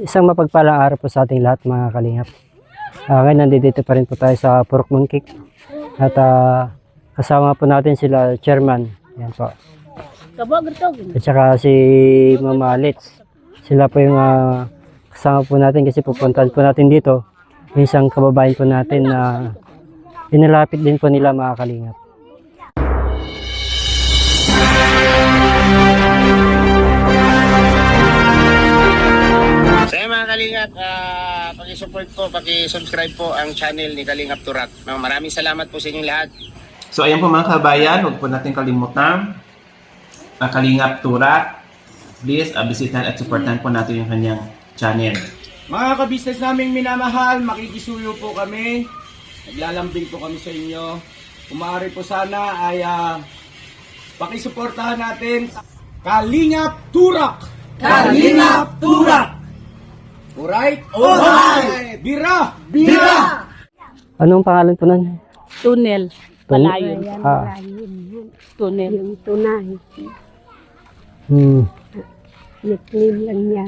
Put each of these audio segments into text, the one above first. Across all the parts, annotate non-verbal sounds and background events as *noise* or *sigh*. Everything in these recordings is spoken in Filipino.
Isang mapagpalang araw po sa ating lahat mga kalingap. Uh, ngayon nandito pa rin po tayo sa Purok Mungkik. At ah, kasama po natin sila chairman. Yan po. At saka si Mama Litz. Sila po yung ah, kasama po natin kasi pupuntahan po natin dito. Isang kababayan po natin na inilapit din po nila mga kalingap. Paki-support po, paki-subscribe po ang channel ni Kalingap Turak. Maraming salamat po sa inyong lahat. So ayan po mga kabayan, huwag po natin kalimutan ang Kalingap Turak. Please, uh, bisitahan at supportan po natin yung kanyang channel. Mga kabisnes naming minamahal, makikisuyo po kami. Naglalambing po kami sa inyo. Kung maaari po sana ay uh, pakisuportahan natin Kalingap Turak! Kalingap Turak! Alright? Alright! Bira! Bira! Anong pangalan po nun? Tunnel. Malayo. Ah, Tunnel. Yung tunay, hmm. nickname lang niya.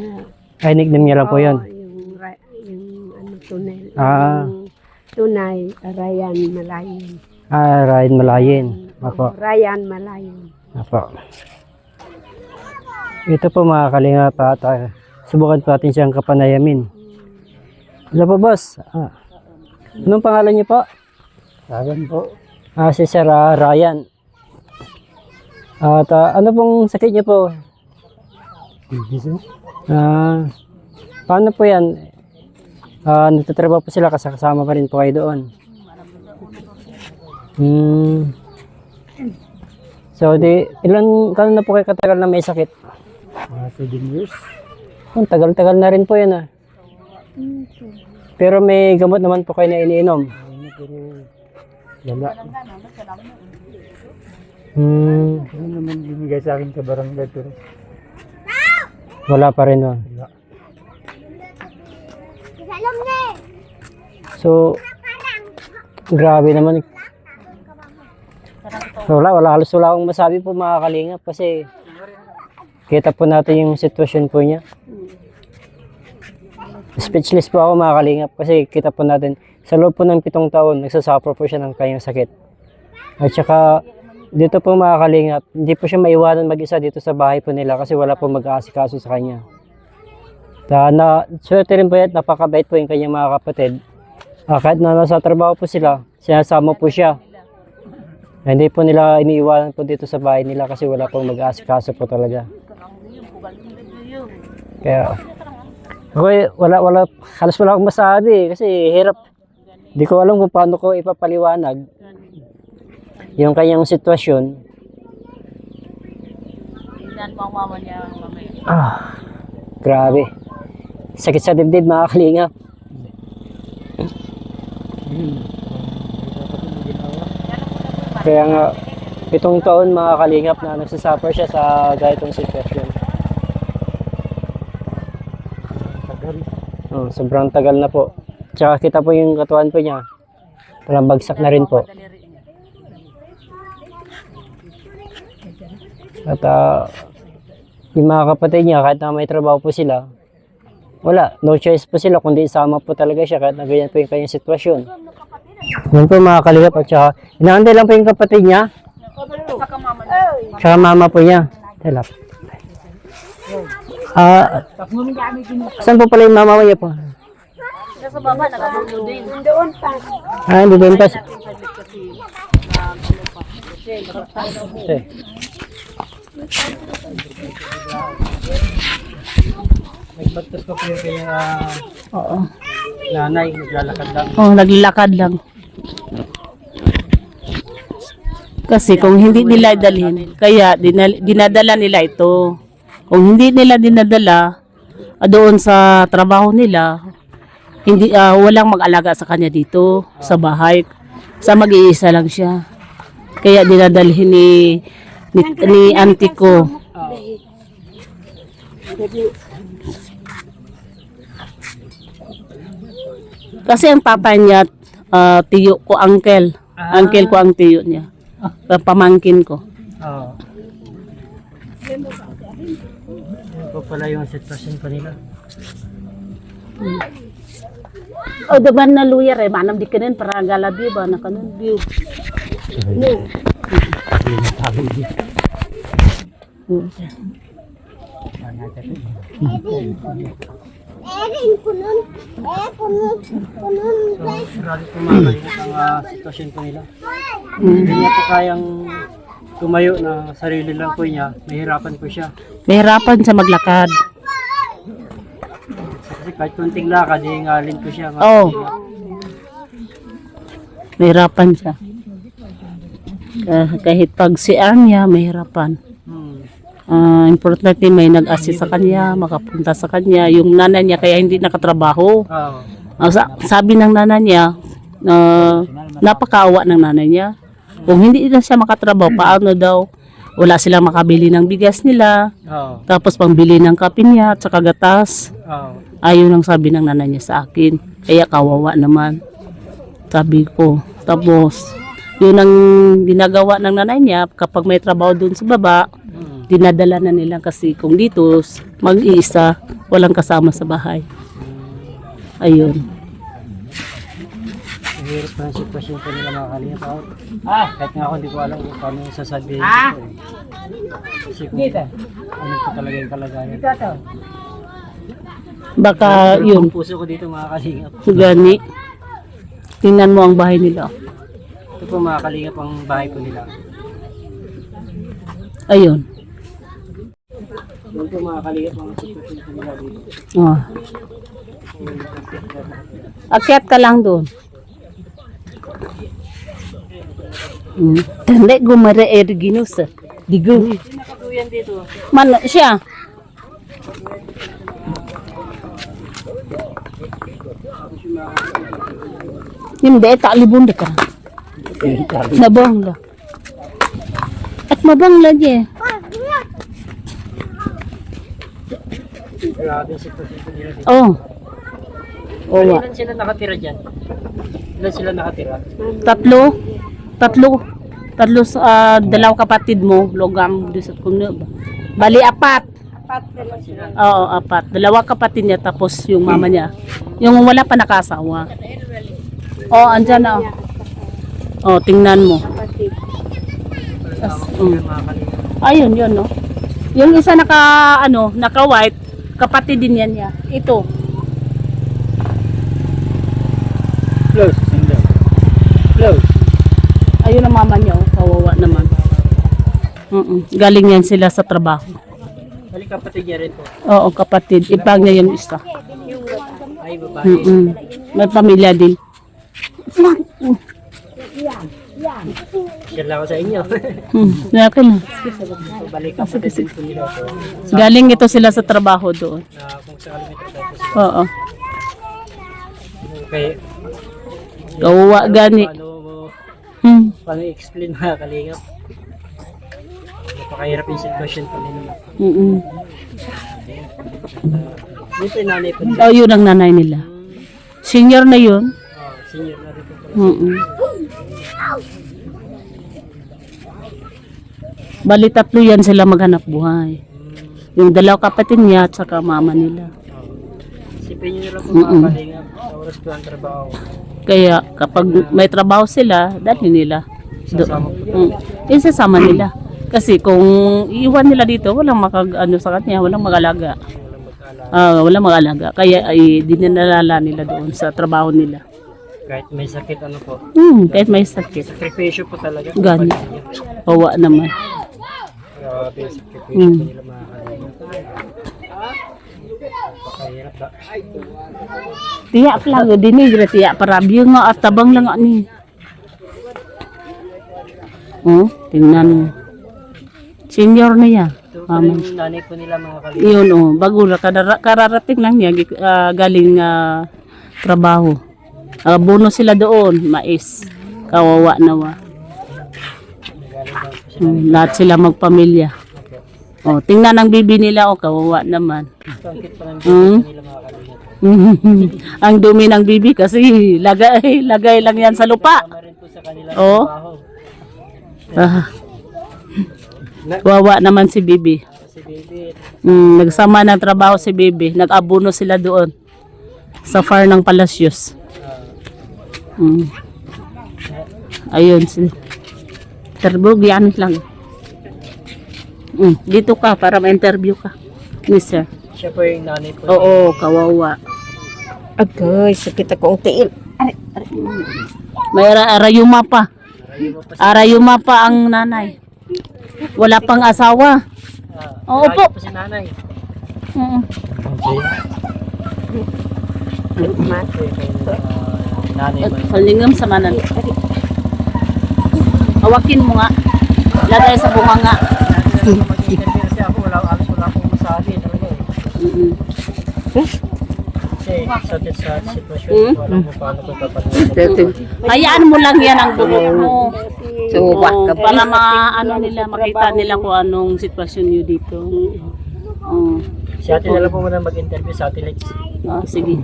Ay, nickname niya lang po yun. Oo, yung, ra- yung ano, tunay. Ah. Yung tunay, Ryan Malayon. Ah, Ryan Malayin. Apo. Ryan Malayon. Apo. Ito po mga kalingap at ah, subukan po natin siyang kapanayamin. Ano po boss? Ah. Anong pangalan niyo po? Ryan po. Ah, si Sir ah, Ryan. At ah, ano pong sakit niyo po? Ah, paano po yan? Ah, nagtatrabaho po sila kasi kasama pa rin po kayo doon. Hmm. So, di, ilan, kano na po kayo katagal na may sakit? Mga 7 years. Oh, tagal-tagal na rin po yan ah. Pero may gamot naman po kayo na iniinom. Wala. Hmm. Ano naman binigay sa akin sa barangay pero? Wala pa rin oh. So, grabe naman. Wala, wala halos wala akong masabi po mga kalingap kasi kita po natin yung sitwasyon po niya. Speechless po ako mga kalingap kasi kita po natin sa loob po ng pitong taon nagsasuffer po siya ng kanyang sakit. At saka dito po mga kalingap, hindi po siya maiwanan mag-isa dito sa bahay po nila kasi wala po mag-aasikaso sa kanya. Ta na swerte rin po yan, napakabait po yung kanyang mga kapatid. Ah, kahit na nasa trabaho po sila, sinasama po siya. Hindi po nila iniiwanan po dito sa bahay nila kasi wala pong mag-aasikaso po talaga. Kaya, ako eh, wala, wala, halos wala akong masabi kasi hirap. Hindi ko alam kung paano ko ipapaliwanag yung kanyang sitwasyon. Tingnan mo ang mama niya mamaya. Ah, grabe. Sakit sa dibdib mga kalingap. Kaya nga, pitong taon mga kalingap na nagsasuffer siya sa ganitong sitwasyon. Sobrang tagal na po. Tsaka kita po yung katawan po niya. Parang bagsak na rin po. At ah, yung mga kapatid niya, kahit na may trabaho po sila, wala, no choice po sila kundi isama po talaga siya kahit na ganyan po yung kanyang sitwasyon. Yan po mga kalingap at saka inaantay lang po yung kapatid niya. Tsaka mama po niya. Tela. Ah, saan po pala yung mama niya po? Sa baba, nakabulo din. Ah, hindi doon pa. Okay. Nagbatas pa po yung kanyang ah, Oo. nanay, naglalakad lang. Oh, naglalakad lang. Kasi kung hindi nila dalhin, kaya dinal- dinadala nila ito. Kung hindi nila dinadala ah, doon sa trabaho nila, hindi ah, walang mag-alaga sa kanya dito sa bahay. Sa mag-iisa lang siya. Kaya dinadalhin ni ni, ni auntie ko. Kasi ang papa niya, ah, tiyo ko, uncle. Uncle ko ang tiyo niya. Ah, Pamangkin ko. Oo. Po pala yung sitwasyon po nila. O, daban na luyar eh. Manam di kanin para gala view ba? Na kanon view. Hmm. Grabe po mga kalingap ang ah, sitwasyon po nila. Hindi niya po kayang tumayo na sarili lang po niya. Mahirapan po siya. Mahirapan sa maglakad. Kasi kahit kunting lakad, hihingalin po siya. Oo. kalingap. Mahirapan siya. Kah- kahit pag siang niya, mahirapan. Hmm. Ah, importante may nag-assist sa kanya, makapunta sa kanya. Yung nanay niya kaya hindi nakatrabaho. Ang sa- sabi ng nanay niya, na napakaawa ng nanay niya. Kung hindi na siya makatrabaho, paano daw? Wala silang makabili ng bigas nila, Oo. tapos pangbili ng kape niya at saka gatas. Oo. Ayun ang sabi ng nanay niya sa akin. Kaya kawawa naman. Sabi ko. Tapos, yun ang ginagawa ng nanay niya kapag may trabaho dun sa baba, Hmm. dinadala na nila kasi kung dito, mag-iisa, walang kasama sa bahay. Ayun. Mahirap po ang sitwasyon po nila mga kalingap. Ako, ah, kahit nga ako hindi ko alam kung paano sasabihin ko po eh. Kasi kung ano po talaga yung kalagayan. Baka yun, Ang puso ko dito mga kalingap. gani. Tingnan mo ang bahay nila. Ito po mga kalingap ang bahay po nila. Ayun. Doon po mga kalingap ang sitwasyon po nila dito. Oh. Akyat ka lang doon. Tanda gumara er ginus. Digo. Man siya. Hindi, taklibon ka. Nabang la. At mabang lagi. Oh. Oh, wa. Ilan sila nakatira dyan? Ilan sila nakatira? Tatlo. Tatlo. Tatlo sa ah, dalawang kapatid mo. Logam. Na ba? Bali, apat. Oo, apat. Dalawa kapatid niya tapos yung mama niya. Yung wala pa nakasawa. Oh, andyan na. Oh, tingnan mo. Mga kalingap. Ayun, yun, no? Yung isa naka, ano, naka white, kapatid din yan niya. Ito. Close. Close. Ayun ang mama niya, oh. Kawawa naman. Mm Galing yan sila sa trabaho. Balik kapatid niya rin po. Oo, kapatid. Ipag niya yung isa. Ay, babae. Mm May pamilya din. Share lang ako sa inyo. *laughs* Hmm, okay na. Balik kapatid din po nila po. Galing ito sila sa trabaho doon. Na kung sakali may trabaho po Oo. kay Kawawa gani. paano Hmm. paano i-explain mga kalingap. Napakahirap yung sitwasyon po nila. Mm Dito yung nanay nila. Oh, yun ang nanay nila. Senior na yun. Oh, senior na rin po. pala. Mm Bali tatlo yan sila maghanap buhay. Yung dalaw kapatid niya at saka mama nila. Isipin nyo na lang mga kalingap. Sa oras po ang trabaho. Kaya kapag may trabaho sila, dali nila. Do, mm, isasama nila. Kasi kung iwan nila dito, walang makag ano sa kanya, walang magalaga. Ah, walang magalaga. Kaya ay dinalala nila doon sa trabaho nila. Kahit may sakit ano po. Hmm, kahit may sakit. Sakripisyo po talaga. Gani. Kawa naman. Grabe sakripisyo Mm. nila mga? Tiyak lang, dinigra tiyak para biyo nga at tabang lang nga ni. Oh, tingnan mo. Senior na yan. Mama. nanay po nila mga kalingap. Yun oh, bago na kadara- kararating lang niya ah, galing ah, trabaho. Ah, bono sila doon, mais. Kawawa nawa. Hmm, lahat sila magpamilya. Oh, tingnan ang bibi nila oh, kawawa naman. Hmm? *laughs* ang dumi ng bibi kasi lagay lagay lang yan sa lupa. Trabaho. Ah. Wawa naman si bibi. Mm, nagsama ng trabaho si Bibi. Nag-abono sila doon. Sa far ng Palacios. Mm. Ayun. Terbog, yan lang. Mm, dito ka para ma-interview ka. Mister. Siya po yung nanay po. Oo, kawawa. Agay, sakit ako ang tiil. May ara arayuma pa. Arayuma pa ang nanay. Wala pang asawa. Oo po. po si nanay. Nanay At Palingam sa manan. Hawakin mo nga. Lagay sa bunganga. Mag-interview kasi ako, wala, alas wala akong masabi talaga eh. Mm-mm. Kasi sa, sa sitwasyon, Hmm? wala mo paano ko papanood. Hayaan mo lang yan ang buhok mo. Ka pa. para ma ano nila makita nila kung anong sitwasyon niyo dito. Oo. Si ate na lang po muna mag-interview sa ate Lex. Ah, sige.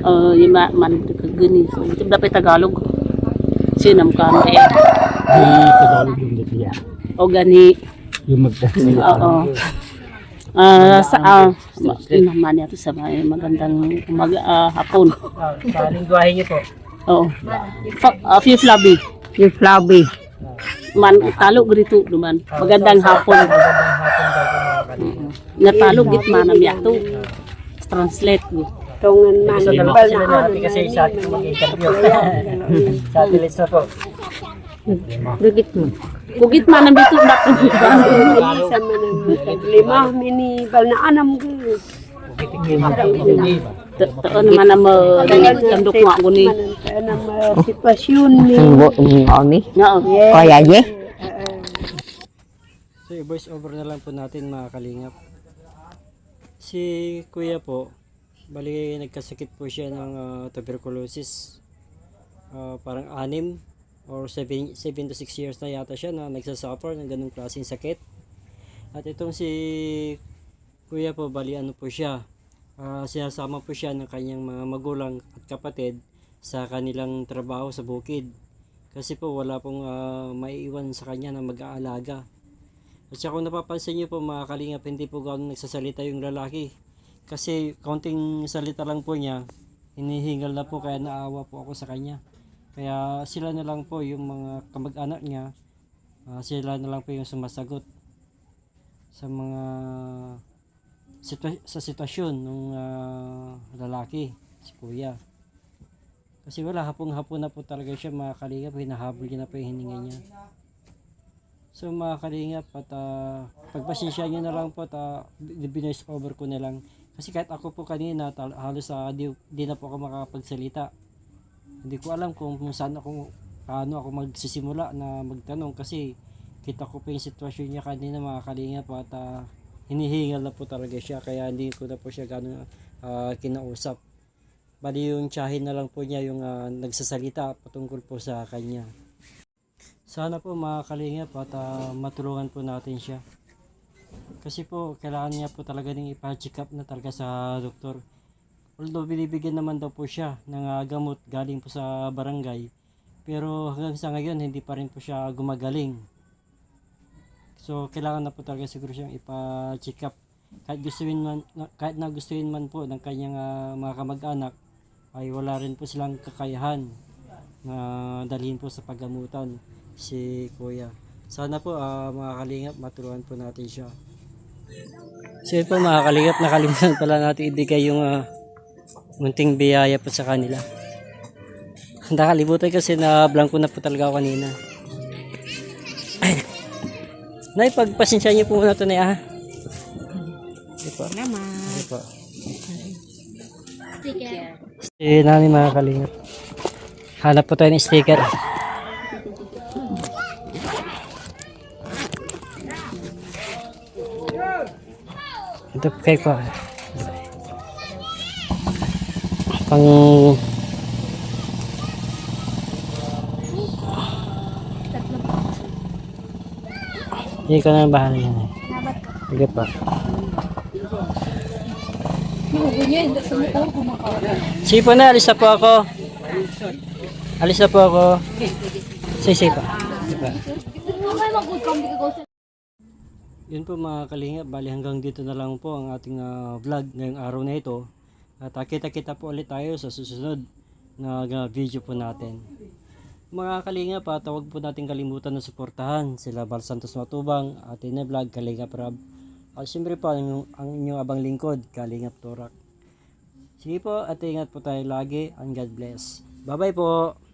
Uh, yung ma man gani. So, ito dapat Tagalog. Sinam ka na eh. Tagalog yung Libya. O gani. Yung magdasal. Oo. Ah, sa ah, ma- naman ito sa may magandang umaga ah, hapon. Ah, sa lingwahe niyo po. Oo. Fa- ah, few flabby. Yung flabby. Man talo grito duman. Magandang hapon. Magandang hapon daw po mga kalingap. Nga talo git manam yato. Translate ko. Tungan man. So, dalawa sila na na ano. ate kasi sa atin mag-interview. sa ate Lex na po. Dugit mo. Kugit manam dito bato. Isa man ang *laughs* lima. Mini bal na anam ko. Taon man na mo tandok mo ako ni. Anam sitwasyon ni. Oo. Kaya ye. So, i-voice over na lang po natin mga kalingap. Si kuya po, bali nagkasakit po siya ng ah, tuberculosis. Ah, parang anim or 7, 7 to 6 years na yata siya na nagsasuffer ng ganung klaseng sakit. At itong si kuya po, bali ano po siya, ah, sinasama po siya ng kanyang mga magulang at kapatid sa kanilang trabaho sa bukid. Kasi po wala pong ah, maiiwan sa kanya na mag-aalaga. At saka kung napapansin niyo po mga kalingap, hindi po gano'n nagsasalita yung lalaki. Kasi kaunting salita lang po niya, hinihingal na po kaya naawa po ako sa kanya. Kaya sila na lang po yung mga kamag-anak niya, ah, sila na lang po yung sumasagot sa mga sitwa- sa sitwasyon ng lalaki, si kuya. Kasi wala, hapong-hapon na po talaga siya mga kalingap, hinahabol niya na po yung hininga niya. So mga kalingap at uh, pagpasensya nyo na lang po at uh, binoise over ko na lang. Kasi kahit ako po kanina halos uh, di, di na po ako makapagsalita. Hindi ko alam kung, saan ako paano ako magsisimula na magtanong kasi kita ko po yung sitwasyon niya kanina mga kalingap at uh, hinihingal na po talaga siya kaya hindi ko na po siya gano'n uh, kinausap. Bali yung tsahin na lang po niya yung uh, nagsasalita patungkol po sa kanya. Sana po mga kalingap at ah, matulungan po natin siya. Kasi po, kailangan niya po talaga ding ipa-check up na talaga sa doktor. Although binibigyan naman daw po siya ng ah, gamot galing po sa barangay. Pero hanggang sa ngayon, hindi pa rin po siya gumagaling. So, kailangan na po talaga siguro siyang ipa-check up. Kahit gustuin man, kahit na gustuin man po ng kanyang ah, mga kamag-anak, ay wala rin po silang kakayahan na dalhin po sa paggamutan si kuya. Sana po ah, mga kalingap matulungan po natin siya. So yun po mga kalingap, nakalimutan pala natin ibigay yung ah, munting biyaya po sa kanila. Nakalimutan kasi na blanco na po talaga ako kanina. Nay, pagpasensya niyo po muna ito na ah. Ito po. Ito po. Sticker. Si nani mga kalingap. Hanap po tayo ng sticker. Ito kay ko. Pang Hindi ko na bahala yan eh. Sige pa. Sige po na, alis na po ako. Alis na po ako. Sige, sige pa. Yun po mga kalingap, bali hanggang dito na lang po ang ating ah, vlog ngayong araw na ito. At ah, kita-kita po ulit tayo sa susunod na ah, video po natin. Mga kalingap, at huwag po natin kalimutan na suportahan sila Bal Santos Matubang, Ate na Vlog, Kalingap Rab. At siyempre po ang, ang inyong abang lingkod, Kalingap Turak. Sige po at ingat po tayo lagi and God bless. Bye bye po!